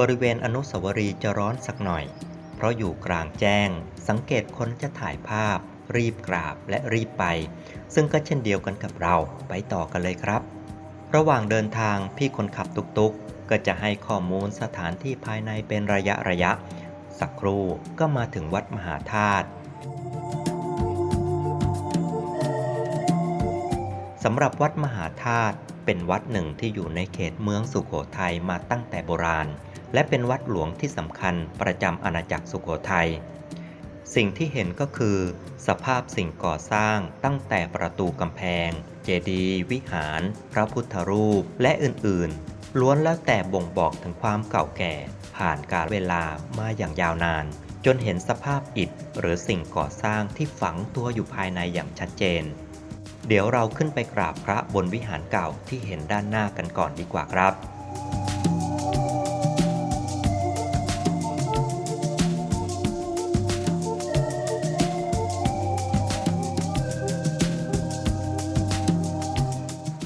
บริเวณอนุสาวรีย์จะร้อนสักหน่อย เพราะอยู่กลางแจ้ง สังเกตคนจะถ่ายภาพ รีบกราบและรีบไป ซึ่งก็เช่นเดียวกันกับเราไปต่อกันเลยครับ ระหว่างเดินทางพี่คนขับตุกๆ ก็จะให้ข้อมูลสถานที่ภายในเป็นระยะระยะ สักครู่ก็มาถึงวัดมหาธาตุสำหรับวัดมหาธาตุเป็นวัดหนึ่งที่อยู่ในเขตเมืองสุโขทัยมาตั้งแต่โบราณ และเป็นวัดหลวงที่สำคัญประจำอาณาจักรสุโขทัย สิ่งที่เห็นก็คือ สภาพสิ่งก่อสร้างตั้งแต่ประตูกำแพง เจดีย์วิหาร พระพุทธรูป และอื่นๆ ล้วนแล้วแต่บ่งบอกถึงความเก่าแก่ ผ่านกาลเวลามาอย่างยาวนาน จนเห็นสภาพอิฐหรือสิ่งก่อสร้างที่ฝังตัวอยู่ภายในอย่างชัดเจน เดี๋ยวเราขึ้นไปกราบพระบนวิหารเก่าที่เห็นด้านหน้ากันก่อนดีกว่าครับ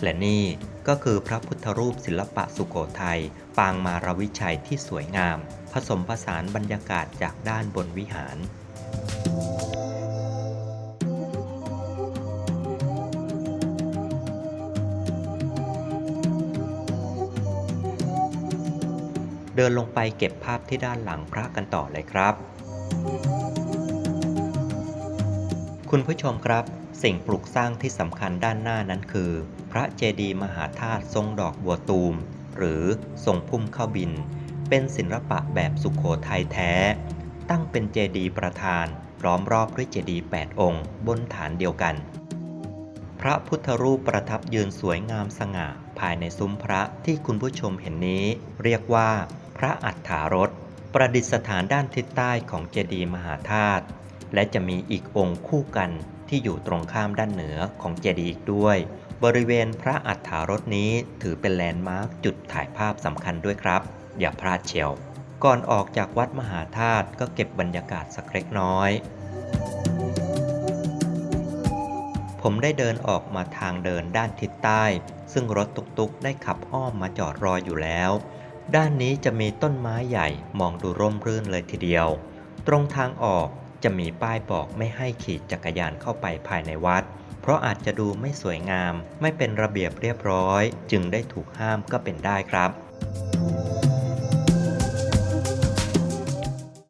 และนี่ก็คือพระพุทธรูปศิลปะสุโขทัยปางมารวิชัยที่สวยงาม ผสมผสานบรรยากาศจากด้านบนวิหารเดินลงไปเก็บภาพที่ด้านหลังพระกันต่อเลยครับ คุณผู้ชมครับ สิ่งปลูกสร้างที่สำคัญด้านหน้านั้นคือ พระเจดีย์มหาธาตุทรงดอกบัวตูม หรือทรงพุ่มข้าบิน เป็นศิลปะแบบสุขโขทัยแท้ ตั้งเป็นเจดีย์ประธานล้อมรอบด้วยเจดีย์8องค์ บนฐานเดียวกัน พระพุทธรูปประทับยืนสวยงามสง่า ภายในซุ้มพระที่คุณผู้ชมเห็นนี้ เรียกว่า พระอัฏฐารถประดิษฐานด้านทิศใต้ของเจดีย์มหาธาตุ และจะมีอีกองค์คู่กันที่อยู่ตรงข้ามด้านเหนือของเจดีย์อีกด้วย บริเวณพระอัฏฐารถนี้ถือเป็นแลนด์มาร์คจุดถ่ายภาพสำคัญด้วยครับ อย่าพลาดเชียว ก่อนออกจากวัดมหาธาตุก็เก็บบรรยากาศสักเล็กน้อย ผมได้เดินออกมาทางเดินด้านทิศใต้ ซึ่งรถตุกๆ ได้ขับอ้อมมาจอดรออยู่แล้ว ด้านนี้จะมีต้นไม้ใหญ่มองดูร่มรื่นเลยทีเดียว ตรงทางออก จะมีป้ายบอกไม่ให้ขี่จักรยานเข้าไปภายในวัด เพราะอาจจะดูไม่สวยงาม ไม่เป็นระเบียบเรียบร้อย จึงได้ถูกห้ามก็เป็นได้ครับ